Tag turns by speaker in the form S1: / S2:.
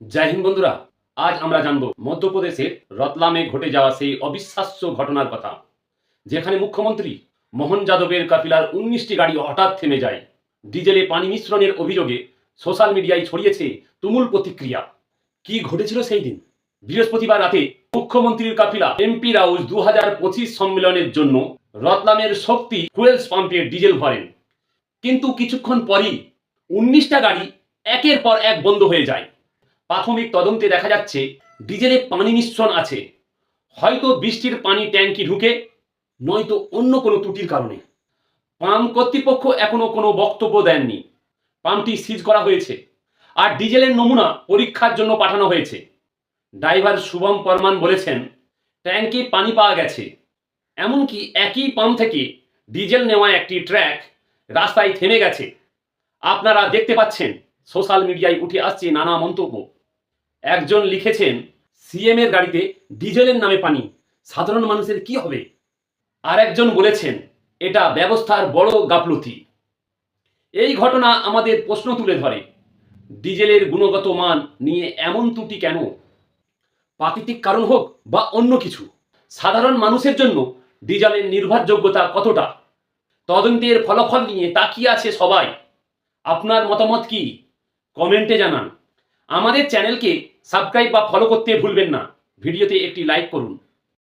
S1: জয় হিন্দ বন্ধুরা, আজ আমরা জানব মধ্যপ্রদেশের রতলামে ঘটে যাওয়া সেই অবিশ্বাস্য ঘটনার কথা, যেখানে মুখ্যমন্ত্রী মোহন যাদবের কাফিলার উনিশটি গাড়ি হঠাৎ থেমে যায়। ডিজেলে পানি মিশ্রণের অভিযোগে সোশ্যাল মিডিয়ায় ছড়িয়েছে তুমুল প্রতিক্রিয়া। কি ঘটেছিল সেই দিন? বৃহস্পতিবার রাতে মুখ্যমন্ত্রীর কাফিলা এমপি রাউজ দু হাজার পঁচিশ সম্মেলনের জন্য রতলামের শক্তি ফুয়েলস পাম্পে ডিজেল ভরেন। কিন্তু কিছুক্ষণ পরই উনিশটা গাড়ি একের পর এক বন্ধ হয়ে যায়। প্রাথমিক তদন্তে দেখা যাচ্ছে, ডিজেলে পানি মিশ্রণ আছে। হয়তো বৃষ্টির পানি ট্যাঙ্কি ঢুকে, নয়তো অন্য কোনো ত্রুটির কারণে। পাম্প কর্তৃপক্ষ এখনও কোনো বক্তব্য দেননি। পাম্পটি সিজ করা হয়েছে আর ডিজেলের নমুনা পরীক্ষার জন্য পাঠানো হয়েছে। ড্রাইভার শুভম পরমান বলেছেন, ট্যাঙ্কে পানি পাওয়া গেছে। এমনকি একই পাম্প থেকে ডিজেল নেওয়া একটি ট্র্যাক রাস্তায় থেমে গেছে। আপনারা দেখতে পাচ্ছেন, সোশ্যাল মিডিয়ায় উঠে আসছে নানা মন্তব্য। একজন লিখেছেন, সিএম এর গাড়িতে ডিজেলের নামে পানি, সাধারণ মানুষের কি হবে? আর একজন বলেছেন, এটা ব্যবস্থার বড় গাফলতি। এই ঘটনা আমাদের প্রশ্ন তুলে ধরে, ডিজেলের গুণগত মান নিয়ে এমন ত্রুটি কেন? প্রাকৃতিক কারণ হোক বা অন্য কিছু, সাধারণ মানুষের জন্য ডিজেলের নির্ভরযোগ্যতা কতটা? তদন্তের ফলাফল নিয়ে তাকিয়ে আছে সবাই। আপনার মতামত কি? কমেন্টে জানান। আমাদের চ্যানেলকে সাবস্ক্রাইব বা ফলো করতে ভুলবেন না। ভিডিওতে একটি লাইক করুন।